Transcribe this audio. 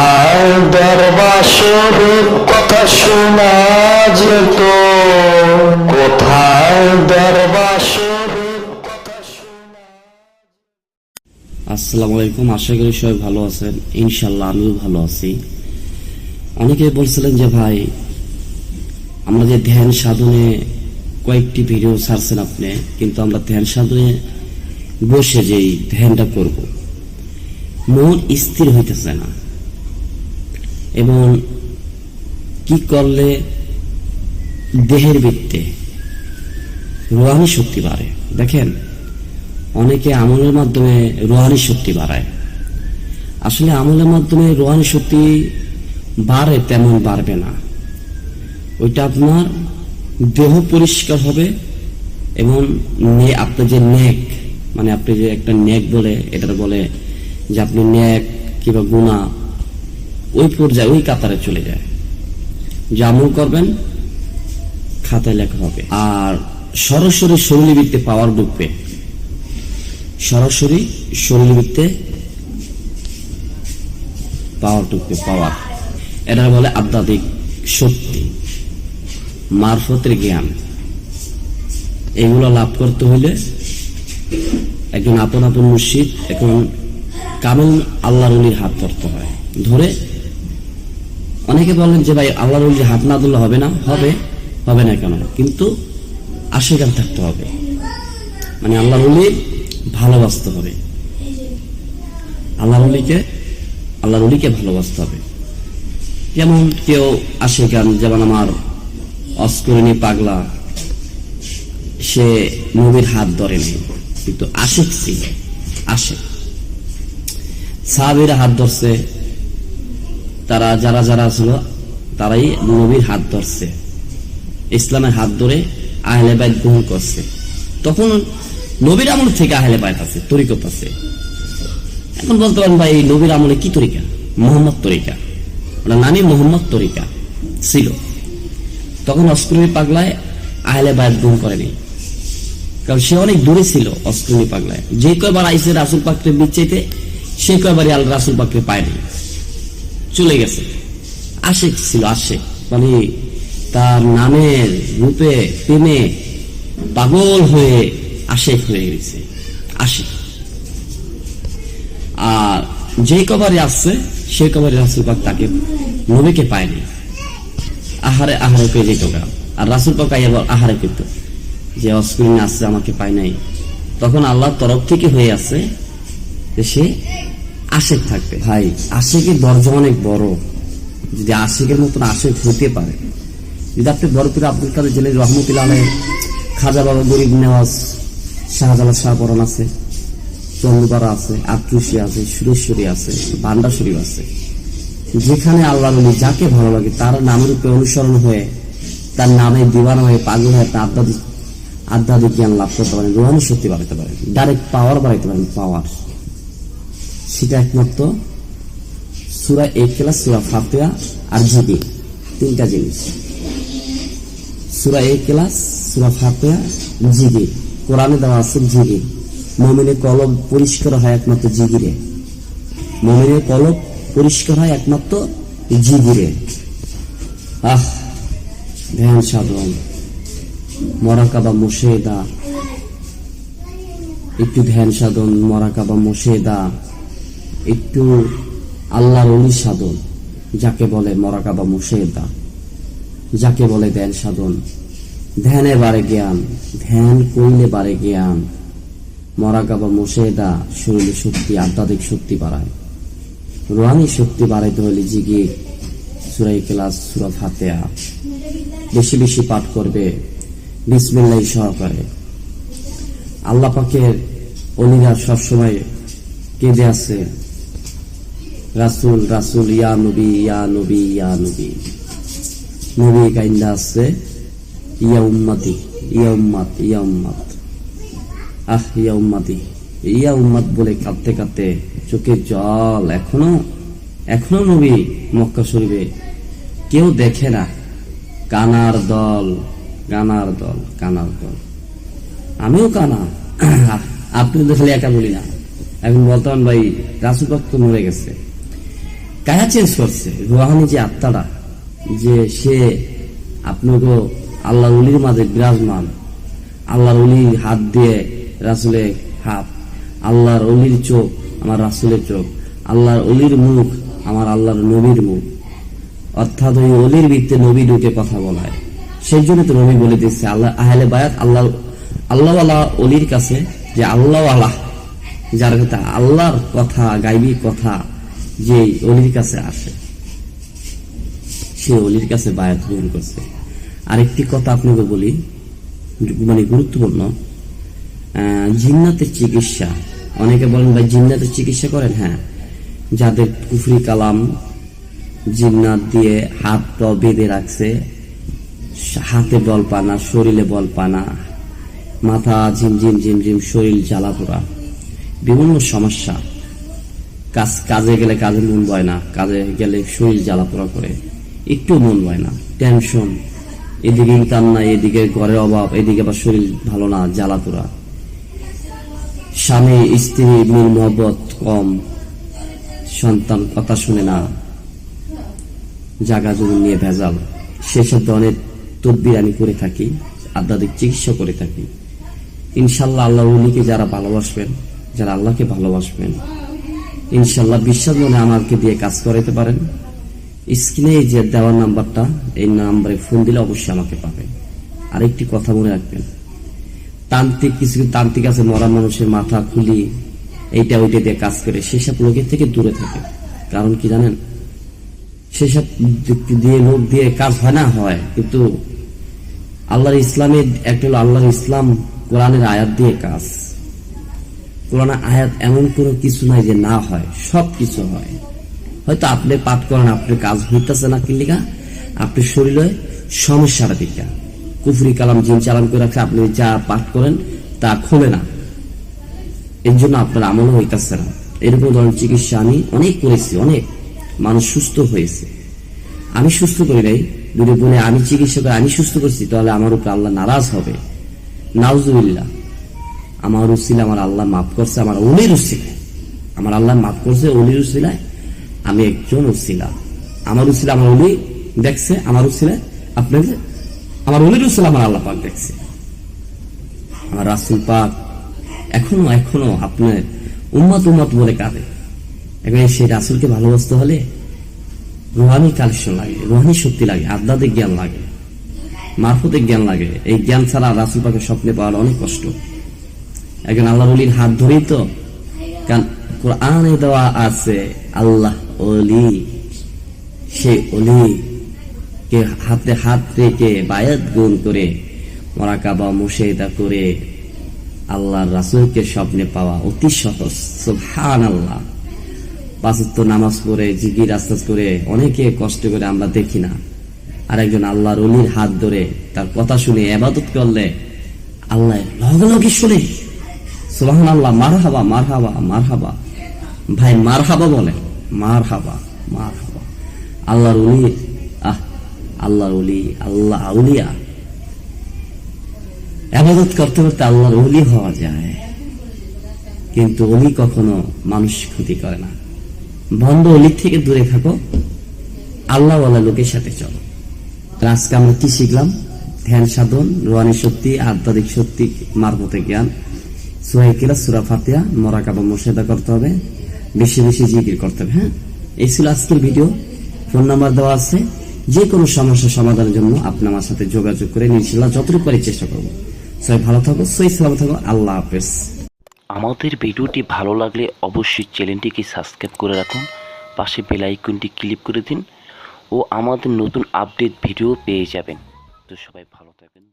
কোথায় দরবাসরের কথা কোথায় আসসালামু আলাইকুম, আশা করি সবাই ভালো আছেন। ইনশাল্লাহ আমিও ভালো আছি। অনেকে বলছিলেন যে ভাই, আমরা যে ধ্যান সাধনে কয়েকটি ভিডিও ছাড়ছেন আপনি, কিন্তু আমরা ধ্যান সাধনে বসে যেই ধ্যানটা করব, মন স্থির হইতেছে না। এবং কি করলে দেহের বৃত্তে রোহানি শক্তি বাড়ে? দেখেন, অনেকে আমলের মাধ্যমে রোহানি শক্তি বাড়ায়। আসলে আমলের মাধ্যমে রোহানি শক্তি বাড়ে তেমন বাড়বে না। ওইটা আপনার দেহ পরিষ্কার হবে এবং আপনার যে নেক মানে আপনি যে একটা নেক বলে এটা বলে যে আপনি নেক কিংবা গুণা ওই পর্যায়ে ওই কাতারে চলে যায়। যে করবেন, খাতায় লেখা হবে। আর সরাসরি শরীরবৃত্তে পাওয়ার ঢুকবে সরাসরি শরীরবৃত্তে পাওয়ার ঢুকবে পাওয়ার। এটা বলে আধ্যাত্মিক শক্তি, মারফতের জ্ঞান। এগুলো লাভ করতে হলে একজন আপন আপন মুর্শিদ এখন কামেল আল্লাহর উলির হাত ধরতে হয়। ধরে অনেকে বলেন যে, ভাই, আল্লাহর উলির হাত না ধরলে হবে না। হবে হবে না কেন? কিন্তু আশীর্বাদ থাকতে হবে। মানে আল্লাহ উলির ভালোবাসতে হবে। আল্লাহ উলিকে আল্লাহ উলিকে ভালোবাসতে হবে। যেমন কেউ আসে গান যেমন আমার অস্করিনী পাগলা, সে নবীর হাত ধরেনি কিন্তু আশেক ছিল, আশেক। সাহাবিরা হাত ধরছে তারা যারা যারা ছিল, তারাই নবীর হাত ধরছে। ইসলামের হাত ধরে আহলে বাইত গ্রহণ করছে। তখন নবীর আমল থেকে আহলে বাইত আছে, তরিকত আছে। এখন বলতে পারেন, ভাই নবীর আমলে কি তরিকা? মোহাম্মদ তরিকা। ওটা নানি মোহাম্মদ তরিকা ছিল। তখন অস্করণী পাগলায় আহলে বায়াত গ্রহণ করেনি। কারণ সে অনেক দূরে ছিল অস্করণী পাগলায়। যে কয়বার আইসে রাসুল পাককে বিচ্ছেতে সে কয়বারই আল রাসুল পাককে পায়নি। চলে গেছে। আশেক ছিল আশেক। মানে তার নামের রূপে, প্রেমে পাগল হয়ে আশেক হয়ে গেছে। আশেক। আর যে কবারে আসছে সে কবারে রাসুল পাক তাকে নবীকে পায়নি। আহারে আহারে পেয়ে যেত। আর রাসুল পাক বল, আহারে পেত। যে অস্ক্রিন আসছে আমাকে পায় নাই। তখন আল্লাহর তরফ থেকে হয়ে আছে যে সে আশেক থাকবে। ভাই আশেকের দরজা অনেক বড়। যদি আশেকের মতন আশেক হতে পারে। যদি আপনি বড় করে আব্দুল কাদের জেলের রহমতুল্লাহ খাজা বাবা গরিব নেওয়াজ শাহজালাল শাহপরণ আছে চন্দ্রপাড়া আছে আটরুশি আছে সুরেশ্বরী আছে বান্ডা শরীফ আছে। যেখানে আল্লাহ নবী যাকে ভালো লাগে তার নামের উপরে অনুসরণ হয়ে তার নামে দিবানা হয়ে পাগল হয়ে তার আধ্যাত্মিক আধ্যাত্মিক জ্ঞান লাভ করতে পারেন রোহানি শক্তি বাড়াতে পারেন ডাইরেক্ট পাওয়ার বাড়াইতে পারেন পাওয়ার সেটা একমাত্র সুরা এক ক্লাস সুরা ফাতিয়া আর জিবি তিনটা জিনিস। সুরা এক ক্লাস সুরা ফাতিয়া জিগি কোরআনে দেওয়া আছে জিগি মমিনের কলব পরিষ্কার হয় একমাত্র জিগিরে মমিনের কলব পরিষ্কার হয় একমাত্র জিগিরে আহ, ধ্যান সাধন। মরাকাবা মুশেদা একটু ধ্যান সাধন মরাকাবা মুশেদা একটু আল্লাহর অলি সাধন, যাকে বলে মরাকাবা মুশেদা যাকে বলে ধ্যান সাধন। ধ্যানে বাড়ে জ্ঞান, ধ্যান কইলে বাড়ে জ্ঞান। মরাকাবা মুশেদা শরীরে শক্তি, আধ্যাত্মিক শক্তি বাড়ায়। রোহানি শক্তি বাড়াইতে হলে জিগি সুরাই ক্লাস সুরা ফাতেয়া বেশি বেশি পাঠ করবে, বিসমিল্লাহ সহকারে। আল্লাহ পাকের অলিরা সবসময় কেঁদে আছে রাসুল রাসুল, ইয়া নবী ইয়া নবী ইয়া নবী। নবী কাইন্দা আছে, ইয়া উম্মাতি, ইয়া উম্মাত ইয়া উম্মাত। আহ, ইয়া উম্মাতি, ইয়া উম্মাত বলে কাঁদতে কাঁদতে চোখে জল। এখনও এখনও নবী মক্কা শরীফে কেউ দেখে না। কানার দল কানার দল কানার দল। আমিও কানা। আপনি তো খালি একা বলি না। এখন বলতাম ভাই রাসুল তো মরে গেছে। কায়া চেঞ্জ করছে? রুহানি যে আত্মাটা, যে সে আপনাকে আল্লাহ উলির মাঝে বিরাজমান, আল্লাহর অলির হাত দিয়ে রাসুলের হাত, আল্লাহর অলির চোখ আমার রাসুলের চোখ, আল্লাহর অলির মুখ আমার আল্লাহর নবীর মুখ। অর্থাৎ ওই অলির ভিত্তে নবী ঢুকে কথা বলায়। সেই জন্য তো নবী বলে দিচ্ছে আল্লাহ, আহলে বায়াত আল্লাহ আল্লাহ আল্লাহ অলির কাছে যে আল্লাহ আল্লাহ যার কথা আল্লাহর কথা, গাইবি কথা যে অলির কাছে আসে, সে অলির কাছে বায়াত গ্রহণ করছে। আরেকটি কথা আপনাকে বলি মানে গুরুত্বপূর্ণ। জিন্নাতের চিকিৎসা, অনেকে বলেন, ভাই, জিন্নাতের চিকিৎসা করেন? হ্যাঁ যাদের কুফরি কালাম জিন্নাত দিয়ে হাত পা বেঁধে রাখছে, হাতে বল পানা শরীরে বল পানা মাথা ঝিমঝিম ঝিমঝিম, শরীর জ্বালা পোড়া বিভিন্ন সমস্যা। কাজ, কাজে গেলে কাজে মন বয় না, কাজে গেলে শরীর জ্বালা পোড়া করে একটু মন বয় না টেনশন এদিকে ইনকাম নাই, এদিকে ঘরের অভাব, এদিকে আবার শরীর ভালো না, জ্বালা পোড়া। স্বামী, স্ত্রী, মিল, মহব্বত কম, সন্তান কথা শুনে না, জাগা জমি নিয়ে ভেজাল। সেসব ধরনের তদবির আমি করে থাকি, আধ্যাত্মিক চিকিৎসা করে থাকি। ইনশাল্লাহ আল্লাহ উলিকে যারা ভালোবাসবেন, যারা আল্লাহকে ভালোবাসবেন ইনশাল্লাহ বিশ্বাস মনে আমাকে দিয়ে কাজ করাইতে পারেন। স্ক্রিনে যে দেওয়ার নাম্বারটা, এই নাম্বারে ফোন দিলে অবশ্যই আমাকে পাবেন। আরেকটি কথা মনে রাখবেন, তান্ত্রিক, কিছু তান্ত্রিক আছে, মরা মানুষের মাথা, খুলি, এইটা ওইটা দিয়ে কাজ করে, সেসব লোকের থেকে দূরে থাকে। কারণ কি জানেন? সেসব দিয়ে, লোক দিয়ে কাজ হয় না, হয়। কিন্তু আল্লাহর ইসলামের, একটা হলো আল্লাহর ইসলাম, কোরআনের আয়াত দিয়ে কাজ। কোরআন আয়াত এমন কোনো কিছু নাই যে না হয়, সব কিছু হয়। হয়তো আপনি পাঠ করেন, আপনার কাজ হইতেছে না কিলিকা আপনার শরীরে সমস্যাটা দিকা কুফরি কালাম জিন চালান করে রাখছে, আপনি যা পাঠ করেন তা খোলে না। এর জন্য আপনার আমল হইতেছে না। এরকম ধরনের চিকিৎসা আমি অনেক করেছি, অনেক। মানুষ সুস্থ হয়েছে। আমি সুস্থ করি নাই, যদি বলে আমি চিকিৎসা করে, আমি সুস্থ করছি, তাহলে আমার উপরে আল্লাহ নারাজ হবে। নাউজুবিল্লাহ। আমার উসিলা আমার আল্লাহ মাফ করছে, আমার অলির উসিলায়। আমার আল্লাহ মাফ করছে, অলির উসিলায় আমি একজন উসিলা। আমার উসিলা আমার অলি দেখছে, আমার উসিলায় আপনাদের আমার অলির উসিলা আমার আল্লাহ পাক দেখছে। আমার রাসুল পাক এখনও এখনও আপনার উম্মত উম্মত বলে কাঁদে। এখন সেই রাসুলকে ভালোবাসতে হলে রোহানি কালেকশন লাগে, রোহানি শক্তি লাগে আধ্যাত্মিক জ্ঞান লাগে মারফতিক জ্ঞান লাগে। এই জ্ঞান ছাড়া রাসুল পাকে স্বপ্নে পাওয়ার অনেক কষ্ট। একজন আল্লাহ অলির হাত ধরেই তো? কারণ কোরআনে দেওয়া আছে, আল্লাহ অলি সে অলি কে হাতে হাত রেখে বায়াত গুণ করে, মরাকাবা মুশেদা করে আল্লাহর রাসুলকে স্বপ্নে পাওয়া অতি সহজ। সুবহান আল্লাহ পাঁচত্ব নামাজ পড়ে, জিকির, আস্তাজ করে অনেকে কষ্ট করে আমরা দেখি না। আর একজন আল্লাহর অলির হাত ধরে তার কথা শুনে এবাদত করলে আল্লাহ লগে লগে শুনে। সুবাহান আল্লাহ মার হাবা মার হাবা মার হাবা ভাই মার হাবা বলে। মার হাবা মার হাবা আল্লাহর উলি আহ, আল্লাহর উলি আল্লাহ আউলিয়া। আবাদত করতে করতে আল্লাহর হওয়া যায়। কিন্তু অলি কখনো মানুষ ক্ষতি করে না। বন্ধ অলির থেকে দূরে থাকো। আল্লাহওয়ালা লোকের সাথে চলো। আজকে আমরা কি শিখলাম? ধ্যান সাধন, রোহানি শক্তি, আধ্যাত্মিক শক্তি মারফতে জ্ঞান। সোহাইকিলা সুরা ফাতিয়া করতে হবে, বেশি বেশি জিকির করতে হবে হ্যাঁ? এই ছিল আজকের ভিডিও। ফোন নাম্বার দেওয়া আছে। যে কোনো সমস্যা সমাধানের জন্য সাথে যোগাযোগ করে যতটুকু পারি চেষ্টা করব। সবাই ভালো থাকো সালাম থাকো, আল্লাহ হাফেজ। আমাদের ভিডিওটি ভালো লাগলে অবশ্যই চ্যানেলটিকে সাবস্ক্রাইব করে রাখুন, পাশে বেল ক্লিক করে দিন, ও আমাদের নতুন আপডেট ভিডিও পেয়ে যাবেন। তো সবাই ভালো থাকবেন।